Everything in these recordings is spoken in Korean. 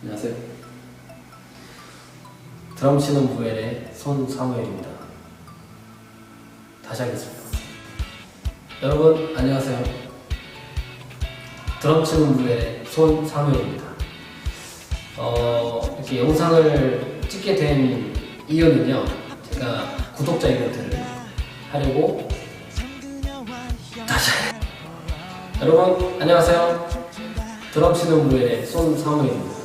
안녕하세요. 드럼 치는 부엘의 손사무엘입니다. 다시 하겠습니다. 여러분 안녕하세요. 드럼 치는 부엘의 손사무엘입니다. 어, 이렇게 영상을 찍게 된 이유는요. 제가 구독자 이벤트를 하려고 다시 여러분 안녕하세요. 드럼 치는 부엘의 손사무엘입니다.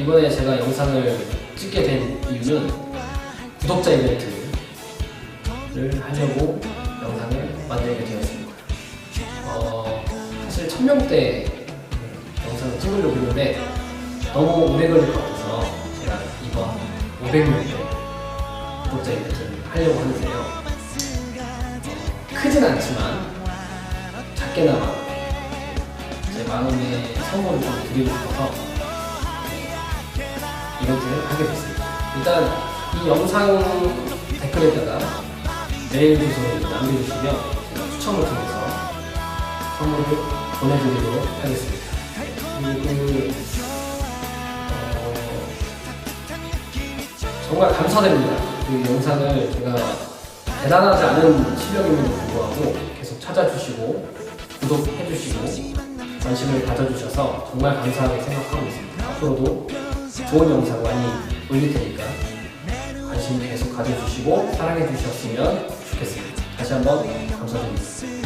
어, 이번에 제가 영상을 찍게 된 이유는 구독자 이벤트를 하려고 영상을 만들게 되었습니다. 어, 사실 1000명대 영상을 찍으려고 했는데 너무 오래 걸릴 것 같아서 제가 이번 500명대 구독자 이벤트를 하려고 하는데요. 어, 크진 않지만 작게나마 제 마음의 선물을 좀 드리고 싶어서 이벤트를 하게 됐습니다. 일단 이 영상 댓글에다가 메일 주소를 남겨주시면 추첨을 통해서 선물을 보내드리도록 하겠습니다. 그리고 어, 정말 감사드립니다. 그 영상을 제가 대단하지 않은 실력임에도 불구하고 계속 찾아주시고 구독해주시고 관심을 가져주셔서 정말 감사하게 생각하고 있습니다. 앞으로도 좋은 영상 많이 올릴 테니까 관심 계속 가져주시고 사랑해 주셨으면 좋겠습니다. 다시 한번 감사드립니다.